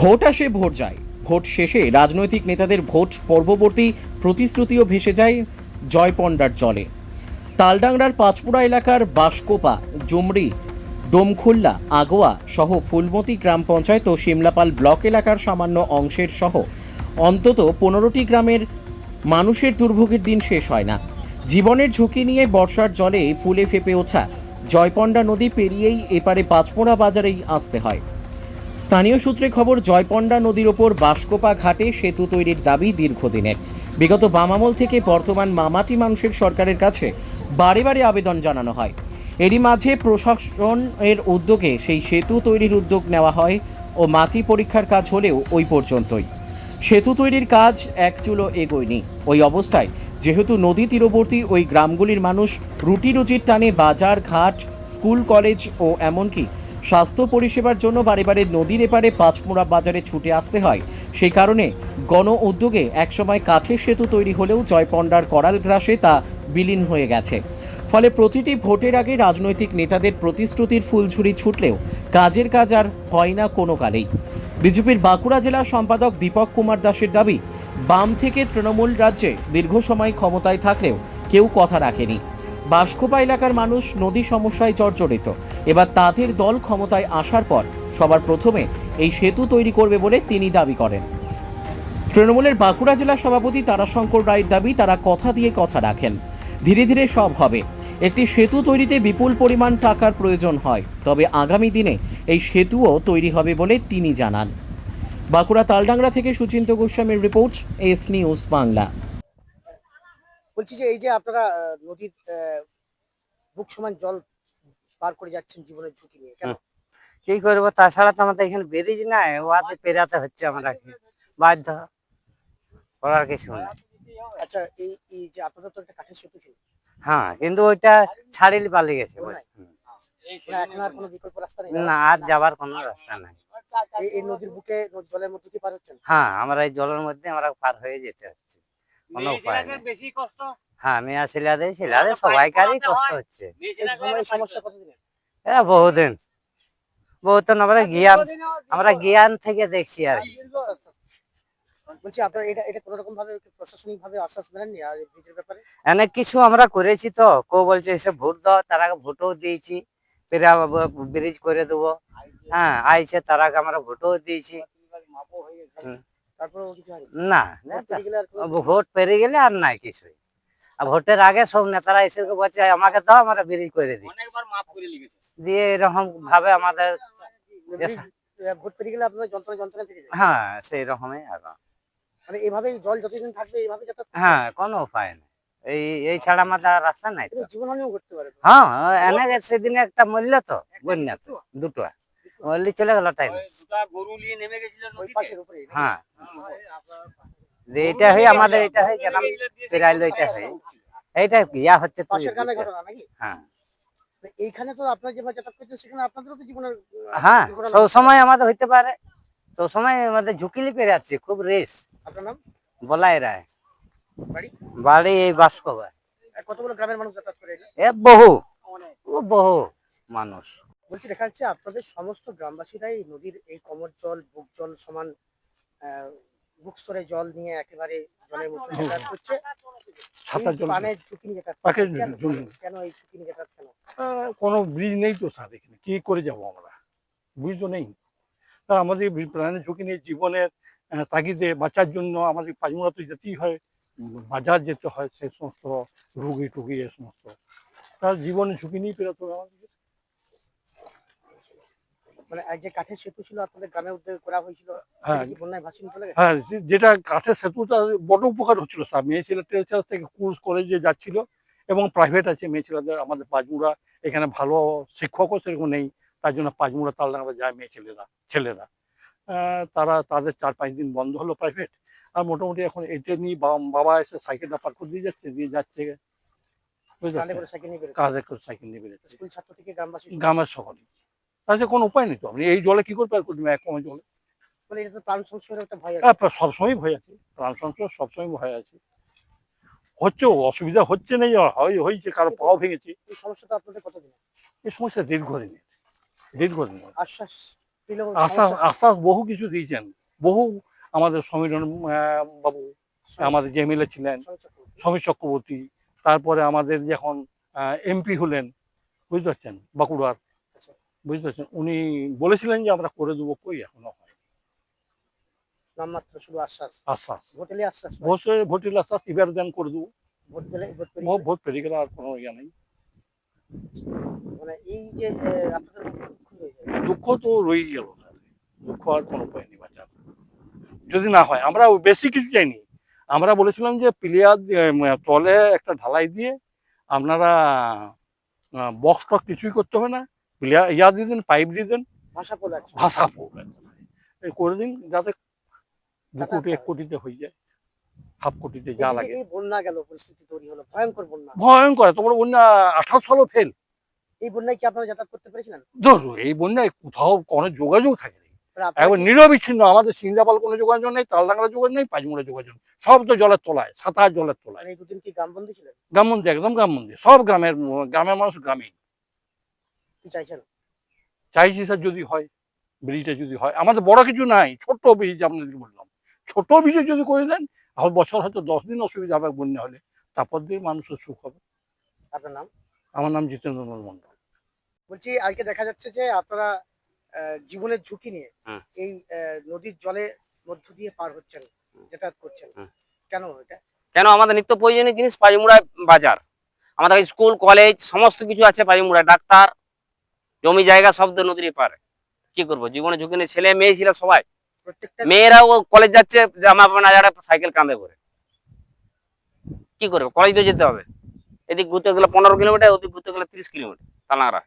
Vote আসে, vote যায়। Vote শেষে রাজনৈতিক নেতাদের ভোট পর্ববর্তী প্রতিশ্রুতিও ভেসে যায় জয়পন্ডার জলে। তালডাংরার পাঁচপুরা এলাকার বাসকোপা, জুমরি, ডোমখুল্লা, আগোয়া সহ ফুলমতি গ্রাম পঞ্চায়েত ও শিমলাপাল ব্লক এলাকার সামান্য অংশের সহ অন্তত পনেরোটি গ্রামের মানুষের দুর্ভোগের দিন শেষ হয় না। জীবনের ঝুঁকি নিয়ে বর্ষার জলে ফুলে ফেপে ওঠা জয়পন্ডা নদী পেরিয়েই এপারে পাঁচপোড়া বাজারেই আসতে হয়। স্থানীয় সূত্রে খবর জয়পন্ডা নদীর ওপর বাসকোপা ঘাটে সেতু তৈরির দাবি দীর্ঘদিনের। বিগত বামামল থেকে বর্তমান মামাতি মানুষের সরকারের কাছে বারে বারে আবেদন জানানো হয়। এরই মাঝে প্রশাসন এর উদ্যোগে সেই সেতু তৈরির উদ্যোগ নেওয়া হয় ও মাটি পরীক্ষার কাজ হলেও ওই পর্যন্তই। সেতু তৈরির কাজ এক চুলো এগোয়নি। ওই অবস্থায় যেহেতু নদী তীরবর্তী ওই গ্রামগুলির মানুষ রুটি রুজির টানে বাজার, ঘাট, স্কুল, কলেজ ও এমনকি স্বাস্থ্য পরিষেবার জন্য বারে বারে নদীর এপারে পাঁচমোড়া বাজারে ছুটে আসতে হয়। সেই কারণে গণ উদ্যোগে একসময় কাঠের সেতু তৈরি হলেও জয়পন্ডার করাল গ্রাসে তা বিলীন হয়ে গেছে। ফলে প্রতিটি ভোটের আগে রাজনৈতিক নেতাদের প্রতিশ্রুতির ফুলঝুরি ছুটলেও কাজের কাজ আর হয় না কোনো কালেই। বিজেপির বাঁকুড়া জেলা সম্পাদক দীপক কুমার দাসের দাবি, বাম থেকে তৃণমূল রাজ্যে দীর্ঘ সময় ক্ষমতায় থাকলেও কেউ কথা রাখেনি। বাসকোপা এলাকার মানুষ নদী সমস্যায় জর্জরিত। এবার তাদের দল ক্ষমতায় আসার পর সবার প্রথমে এই সেতু তৈরি করবে বলে তিনি দাবি করেন। তৃণমূলের বাঁকুড়া জেলা সভাপতি তারাশঙ্কর রায়ের দাবি, তারা কথা দিয়ে কথা রাখেন। ধীরে ধীরে সব হবে। একটি সেতু তৈরিতে বিপুল পরিমাণ টাকার প্রয়োজন হয়। তবে আগামী দিনে এই সেতুও তৈরি হবে বলে তিনি জানান। বাঁকুড়া তালডাংরা থেকে সুচিন্ত গোস্বামীর রিপোর্ট, এস নিউজ বাংলা। বলছি যে এই যে আপনারা নদীর বুক সমান জল পার করে যাচ্ছেন জীবনের ঝুঁকি নিয়ে কেন? কি করব? তাছাড়া তো আমাদের এখানে ব্রিজ নাই ওয়াতে পেরাতে হচ্ছে আমরা। বাধ্য। করার কিছু নেই। আচ্ছা এই এই যে আপনাদের তো একটা কাঠের সেতু ছিল। হ্যাঁ কিন্তু ওইটা ছাড়িলে পালিয়ে গেছে। মানে এখন আর কোনো বিকল্প রাস্তা নেই? না আর যাবার কোনো রাস্তা নাই। এই- নদীর বুকে জলের মধ্যে দিয়ে পার হচ্ছেন? হ্যাঁ আমরা এই জলের মধ্যে আমরা পার হয়ে যেতে হচ্ছে। কোনো উপায় নেই। বেশি কষ্ট? হ্যাঁ মেয়া ছেলেদের ছেলেদের সবাইকারই কষ্ট হচ্ছে। সমস্যা বহুদিন। বহুদিন আমরা জ্ঞান আমরা জ্ঞান থেকে দেখছি আর বলছি আপনারা এটা এটা কোনো রকম ভাবে প্রশাসনিক ভাবে আশ্বাস মেলেননি আর ব্রিজের ব্যাপারে? অনেক কিছু আমরা করেছি তো। কেউ বলছে এসে ভোট দাও তার আগে ভোটও দিয়েছি। ফেরা ব্রিজ করে দেবো। হ্যাঁ আইছে তার আগে আমরা ভোটও দিয়েছি। হুম। তারপরেও কিছু হয়নি? না ভোট পেরিয়ে গেলে আর নাই কিছুই। আর ভোটের আগে সব নেতারা এসে বলছে আমাকে দাও আমরা ব্রিজ করে দিই দিয়ে এরকম ভাবে আমাদের ভোট পেরিয়ে গেলে আপনারা যন্ত্রণা যন্ত্রণা থেকে হ্যাঁ সেই রকমই আর মানে এইভাবেই জল যতদিন থাকবে করতে হ্যাঁ কোনো উপায় নেই। এই এই ছাড়া আমাদের আর রাস্তা নাই। পারে। হ্যাঁ এনে সেদিনে একটা মূল্য তো বন্যা তো দুটো। মল্লি চলে গেল টাইম হ্যাঁ। এটা হয়ে আমাদের এটা হয়ে গেলাম ফেরাইলো এটা হয়ে। এইটা ইয়া হচ্ছে তো পাশের গ্রামের ঘটনা নাকি? হ্যাঁ। এইখানে তো আপনার যেভাবে সেখানে আপনাদেরও তো জীবনের হ্যাঁ দুর্ঘটনা সব সময় আমাদের হইতে পারে। সব সময় আমাদের ঝুঁকিলি পেরে যাচ্ছে খুব রেস। আপনার নাম? বলাই রায়। বাড়ি? বাড়ি এই বাসকবা কতগুলো গ্রামের মানুষ যাতায়াত করে এ বহু। ও বহু মানুষ। বলছি দেখা যাচ্ছে আপনাদের সমস্ত গ্রামবাসীরাই নদীর এই কমর জল বুক জল সমান বুক স্তরে জল নিয়ে একেবারে জলের মধ্যে যাতায়াত করছে। পানের ঝুঁকি নিয়ে। কেন? এই ঝুঁকি নিয়ে যাতায়াত কেন? কোনো ব্রিজ নেই তো স্যার এখানে। কি করে যাব আমরা? ব্রিজ তো নেই। তার আমাদের প্রাণের ঝুঁকি নিয়ে জীবনের তাগিদে বাঁচার জন্য আমাদের পাঁচমুড়া তো যেতেই হয়। বাজার যেতে হয় সে সমস্ত রুগী টুগি এ সমস্ত। তার জীবনের ঝুঁকি নিয়ে পেরোতে হবে আমাদের মানে যে কাঠের সেতু ছিল আপনাদের গ্রামে উদ্যোগ করা হয়েছিল হ্যাঁ। বন্যায় চলে হ্যাঁ যেটা কাঠের সেতুটা বড় উপকার হচ্ছিল স্যার। মেয়ে থেকে কোর্স করে যে যাচ্ছিল এবং প্রাইভেট আছে মেয়ে ছেলেদের আমাদের পাঁচমুড়া এখানে ভালো শিক্ষকও সেরকম নেই তার জন্য পাঁচমুড়া তালডাঙ্গা যায় মেয়ে ছেলেরা ছেলেরা। তারা তাদের চার পাঁচ দিন বন্ধ হলো প্রাইভেট আর মোটামুটি এখন এটা নিয়ে বাবা- এসে সাইকেলটা পার করে দিয়ে যাচ্ছে দিয়ে যাচ্ছে। পারছেন? করে সাইকেল নিয়ে বেরোচ্ছে? গ্রামের সকলে তাতে কোনো উপায় নেই তো? আপনি এই জলে কি করে পার করবেন? এক কমে জলে। মানে এটা তো প্রাণ সংশয়ের একটা ভয় আছে। হ্যাঁ, প্রায় সবসময় ভয় আছে। প্রাণ সংশয় সবসময় ভয় আছে। হচ্ছে অসুবিধা হচ্ছে না হয় হয়েছে কারও পাও ভেঙেছে। এই সমস্যা তো আপনাদের কতদিন এই সমস্যা দীর্ঘদিনের। দীর্ঘদিনের। আশ্বাস আশ্বাস আশ্বাস বহু কিছু দিয়েছেন। বহু আমাদের সমীরণ বাবু আমাদের যে এমএলএ ছিলেন। সমীর চক্রবর্তী। তারপরে আমাদের যখন এমপি হলেন বুঝতে পারছেন বাঁকুড়ার। বুঝতে পারছেন উনি বলেছিলেন যে আমরা করে দেবো কই এখনও হয় নামমাত্র শুধু আশ্বাস। আশ্বাস। ভোট এলে আশ্বাস পায়। ভোট ভোটের আশ্বাস এবার দেন করে দেবো। ভোট ভোট পেরিয়ে গেলে। আর কোনো ইয়ে নেই। মানে এই যে আপনাদের দুঃখ রয়ে তো রয়েই গেল। দুঃখ আর কোনো উপায় নেই বাঁচার। যদি না হয় আমরা বেশি কিছু চাইনি। আমরা বলেছিলাম যে প্লেয়ার তলে একটা ঢালাই দিয়ে আপনারা বক্স টক কিছুই করতে হবে না। ইয়া দিয়ে দিন পাইপ দিয়ে দেন। ভাষা এই করে দিন যাতে দু কোটি এক কোটিতে হয়ে যায় হাফ কোটিতে যা লাগে। এই বন্যা গেল পরিস্থিতি তৈরি হলো ভয়ঙ্কর বন্যা। ভয়ঙ্কর তোমার বন্যা আঠাশ সালও ফেল এই বন্যায় কি আপনারা যাতায়াত করতে পেরেছিলেন? ধরো এই বন্যায় কোথাও কোনো যোগাযোগ থাকে। মানে একবার নিরবিচ্ছিন্ন আমাদের সিন্দাপাল কোনো যোগাযোগ নেই তালডাংরা যোগাযোগ নেই পাঁচমুড়া যোগাযোগ নেই। সব তো জলের তলায় সাঁতার জলের তলায়। মানে দুদিন কি গ্রামবন্দি ছিলেন? গ্রামবন্দি একদম গ্রামবন্দি সব গ্রামের গ্রামের মানুষ গ্রামে কি চাইছেন? চাইছি স্যার যদি হয় ব্রিজটা যদি হয়। আমাদের বড় কিছু নাই ছোট্ট ব্রিজ আপনাদের বললাম। ছোট ব্রিজে যদি করে দেন আমার বছর হয়তো দশ দিন অসুবিধা হবে বন্যা হলে। তারপর দিয়ে মানুষের সুখ হবে। আপনার নাম? আমার নাম জিতেন্দ্র মন্ডল বলছি আজকে দেখা যাচ্ছে যে আপনারা আহ, জীবনের ঝুঁকি নিয়ে এই নদীর জলে মধ্য দিয়ে পার হচ্ছেন যাতায়াত করছেন। কেন এটা? কেন? আমাদের নিত্য প্রয়োজনীয় জিনিস পাজিমুড়ায় বাজার। আমাদের স্কুল কলেজ সমস্ত কিছু আছে পাজিমুড়ায় ডাক্তার জমি জায়গা তো নদীর পারে কি করব? জীবনে ঝুঁকি নিয়ে ছেলে মেয়ে ছিল সবাই। প্রত্যেকটা মেয়েরাও কলেজ যাচ্ছে জামা না যারা সাইকেল কাঁধে করে। কি করবে? কলেজ তো যেতে হবে। এদিক ঘুরতে গেলে পনেরো কিলোমিটার ওদিক ঘুরতে গেলে তিরিশ কিলোমিটার তালাংরা।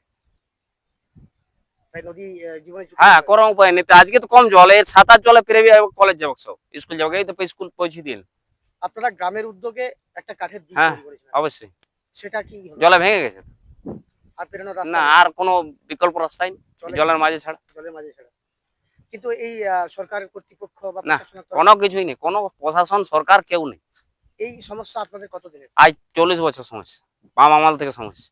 হ্যাঁ কোনো উপায় নেই। আজকে তো কম জল এর সাঁতার জলে পেরে কলেজ যাব সব। স্কুল যাব এই তো স্কুল পৌঁছে দিন আপনারা গ্রামের উদ্যোগে একটা কাঠের হ্যাঁ, অবশ্যই। সেটা কি জলে ভেঙে গেছে আর পেরোনোর রাস্তা না আর কোনো বিকল্প রাস্তাই জলের মাঝে ছাড়া। জলের মাঝে ছাড়া। কিন্তু এই আহ, সরকারের কর্তৃপক্ষ বা না, কোনো কিছুই নেই কোনো প্রশাসন সরকার কেউ নেই। এই সমস্যা আপনাদের কতদিনের? আজ চল্লিশ বছর সমস্যা বাম আমল থেকে সমস্যা।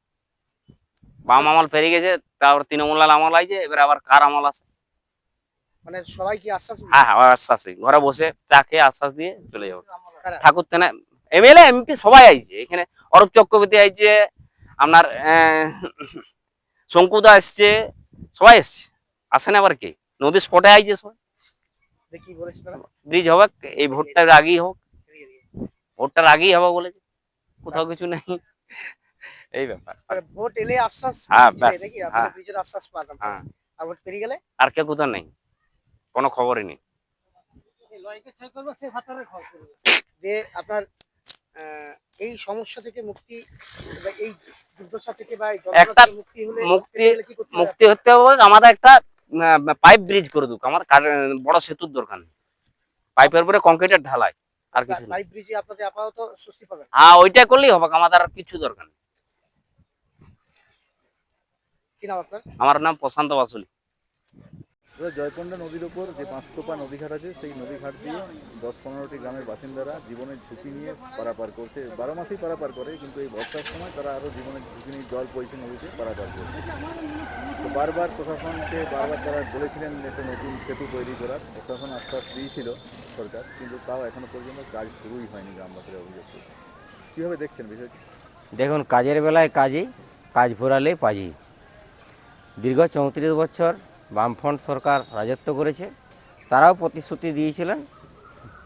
বাম আমল পেরিয়ে গেছে তারপর তৃণমূল আমল আইছে এবার আবার কার আমল আছে? মানে সবাই কি আশ্বাস হ্যাঁ হ্যাঁ আবার আশ্বাসই ঘরে বসে চা খেয়ে আশ্বাস দিয়ে চলে যাব। কারা? ঠাকুর তেনা এমএলএ এমপি সবাই আইছে। এখানে অরূপ চক্রবর্তী আইছে আপনার শঙ্কুদা এসছে সবাই এসছে? আসেন আবার কে? নদী স্পটে আইছে সবাই? ব্রিজ হবে এই ভোটটার আগেই হোক। ভোটটার আগেই হবে বলেছে। কোথাও কিছু নেই। এই ব্যাপার। ভোট এলে আশ্বাস হ্যাঁ, হ্যাঁ। ব্রিজের আশ্বাস পান হ্যাঁ। আর ভোট পেরিয়ে গেলে? আর কে কোথাও নেই। কোনো খবরই নেই। যে আপনার এই সমস্যা থেকে মুক্তি বা এই দুর্দশা থেকে বা একটা মুক্তি হলে মুক্তি-? মুক্তি হতে হবে আমাদের একটা পাইপ ব্রিজ করে দুক আমাদের বড় সেতুর দরকার নেই। পাইপের উপরে কংক্রিটের ঢালাই আর কিছু পাইপ ব্রিজে আপনাদের আপাতত স্বস্তি পাবেন? হ্যাঁ ওইটা করলেই হবে আমাদের আর কিছু দরকার নেই। কি নাম আপনার? আমার নাম প্রশান্ত বাসুলি। জয়কন্ডা নদীর ওপর যে পাঁচকোপা নদীঘাট আছে, সেই নদীঘাট দিয়ে দশ পনেরোটি গ্রামের বাসিন্দারা জীবনের ঝুঁকি নিয়ে পারাপার করছে। বারো মাসেই পারাপার করে, কিন্তু এই বর্ষার সময় তারা আরও জীবনের ঝুঁকি নিয়ে জল পয়সে নদীতে পারাপার করছে। তো বারবার প্রশাসনকে বারবার তারা বলেছিলেন একটা নতুন সেতু তৈরি করার। প্রশাসন আশ্বাস দিয়েছিল সরকার, কিন্তু তাও এখনও পর্যন্ত কাজ শুরুই হয়নি গ্রামবাসীরা অভিযোগ করছে। কীভাবে দেখছেন বিষয়টি? দেখুন, কাজের বেলায় কাজই, কাজ ফুরালে পাজি। দীর্ঘ চৌত্রিশ বছর বামফ্রন্ট সরকার রাজত্ব করেছে, তারাও প্রতিশ্রুতি দিয়েছিলেন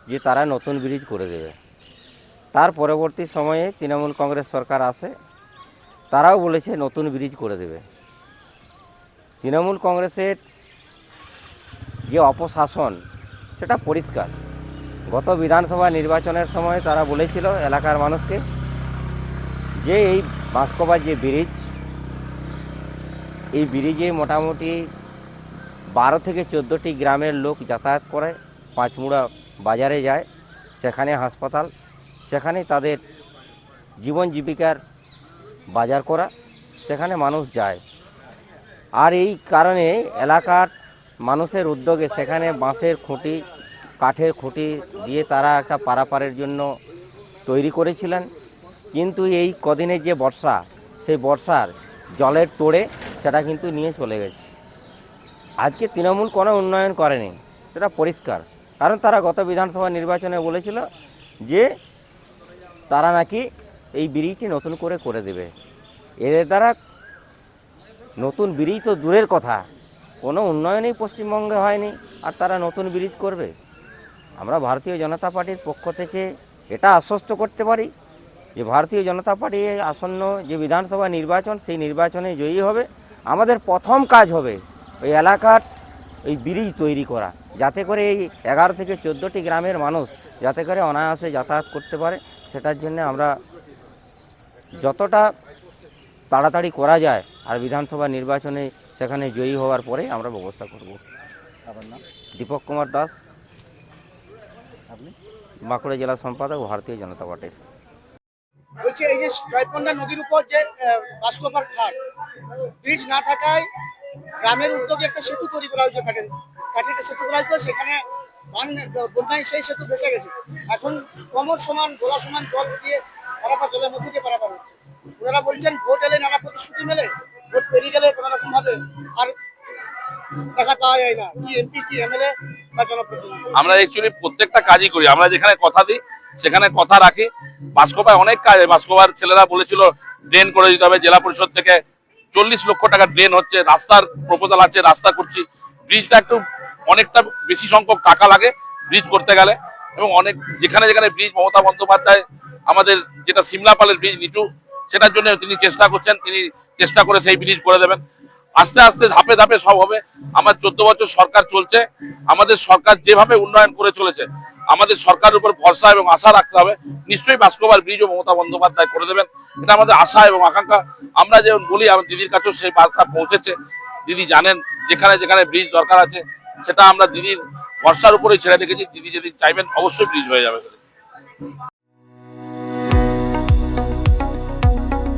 যে তারা নতুন ব্রিজ করে দেবে। তার পরবর্তী সময়ে তৃণমূল কংগ্রেস সরকার আসে, তারাও বলেছে নতুন ব্রিজ করে দেবে। তৃণমূল কংগ্রেসের যে অপশাসন, সেটা পরিষ্কার। গত বিধানসভা নির্বাচনের সময় তারা বলেছিল এলাকার মানুষকে যে এই বাঁশকবার যে ব্রিজ, এই ব্রিজে মোটামুটি বারো থেকে চোদ্দোটি গ্রামের লোক যাতায়াত করে, পাঁচমুড়া বাজারে যায়, সেখানে হাসপাতাল সেখানে তাদের জীবন জীবিকার বাজার করা, সেখানে মানুষ যায়। আর এই কারণে এলাকার মানুষের উদ্যোগে সেখানে বাঁশের খুঁটি, কাঠের খুঁটি দিয়ে তারা একটা পারাপারের জন্য তৈরি করেছিলেন। কিন্তু এই কদিনের যে বর্ষা, সেই বর্ষার জলের তোড়ে সেটা কিন্তু নিয়ে চলে গেছে। আজকে তৃণমূল কোনো উন্নয়ন করেনি। সেটা পরিষ্কার। কারণ তারা গত বিধানসভা নির্বাচনে বলেছিল যে তারা নাকি এই ব্রিজটি নতুন করে করে দেবে। এর দ্বারা নতুন ব্রিজ তো দূরের কথা। কোনো উন্নয়নই পশ্চিমবঙ্গে হয়নি, আর তারা নতুন ব্রিজ করবে। আমরা ভারতীয় জনতা পার্টির পক্ষ থেকে এটা আশ্বস্ত করতে পারি যে ভারতীয় জনতা পার্টি আসন্ন যে বিধানসভা নির্বাচন, সেই নির্বাচনে জয়ী হবে। আমাদের প্রথম কাজ হবে ওই এলাকার এই ব্রিজ তৈরি করা যাতে করে এই এগারো থেকে চোদ্দোটি গ্রামের মানুষ যাতে করে অনায়াসে যাতায়াত করতে পারে। সেটার জন্য আমরা যতটা তাড়াতাড়ি করা যায় আর বিধানসভা নির্বাচনে সেখানে জয়ী হওয়ার পরে আমরা ব্যবস্থা করব। আপনার নাম? দীপক কুমার দাস। আপনি? বাঁকুড়া জেলা সম্পাদক ভারতীয় জনতা পার্টির। বলছি এই যে জয়পন্ডা নদীর উপর যে বাস্কোপার ঘাট ব্রিজ না থাকায় গ্রামের উদ্যোগে একটা সেতু তৈরি করা হয়েছে, কাঠের কাঠের একটা সেতু করা হয়েছে, সেখানে বন্যায় সেই সেতু ভেসে গেছে। এখন কমর সমান, গোলা সমান জল দিয়ে পারাপার, জলের মধ্যে দিয়ে পারাপার হচ্ছে। ওনারা বলছেন, ভোট এলে নানা প্রতিশ্রুতি মেলে, ভোট পেরিয়ে গেলে কোনো রকম ভাবে আর দেখা পাওয়া যায় না, কি এমপি, কি এমএলএ বা জনপ্রতিনিধি। আমরা প্রত্যেকটা কাজই করি। আমরা যেখানে কথা দিই, সেখানে কথা রাখি। বাস্কোপায় অনেক কাজ বাস্কোপার ছেলেরা বলেছিল, ড্রেন করে দিতে হবে, জেলা পরিষদ থেকে চল্লিশ লক্ষ টাকা ড্রেন হচ্ছে, রাস্তার প্রপোজাল আছে, রাস্তা করছি। ব্রিজটা একটু অনেকটা বেশি সংখ্যক টাকা লাগে ব্রিজ করতে গেলে। এবং অনেক, যেখানে যেখানে ব্রিজ মমতা বন্দ্যোপাধ্যায়, আমাদের যেটা সিমলাপালের ব্রিজ নিচু, সেটার জন্য তিনি চেষ্টা করছেন, তিনি চেষ্টা করে সেই ব্রিজ করে দেবেন। আস্তে আস্তে ধাপে ধাপে সব হবে। আমার চোদ্দ বছর সরকার চলছে। আমাদের সরকার যেভাবে উন্নয়ন করে চলেছে, আমাদের সরকারের উপর ভরসা এবং আশা রাখতে হবে। নিশ্চয়ই বাস্কোবার ব্রিজ ও মমতা বন্দ্যোপাধ্যায় করে দেবেন। এটা আমাদের আশা এবং আকাঙ্ক্ষা। আমরা যেমন বলি, আমার দিদির কাছেও সেই বার্তা পৌঁছেছে। দিদি জানেন যেখানে যেখানে ব্রিজ দরকার আছে, সেটা আমরা দিদির ভরসার উপরেই ছেড়ে রেখেছি। দিদি যদি চাইবেন, অবশ্যই ব্রিজ হয়ে যাবে।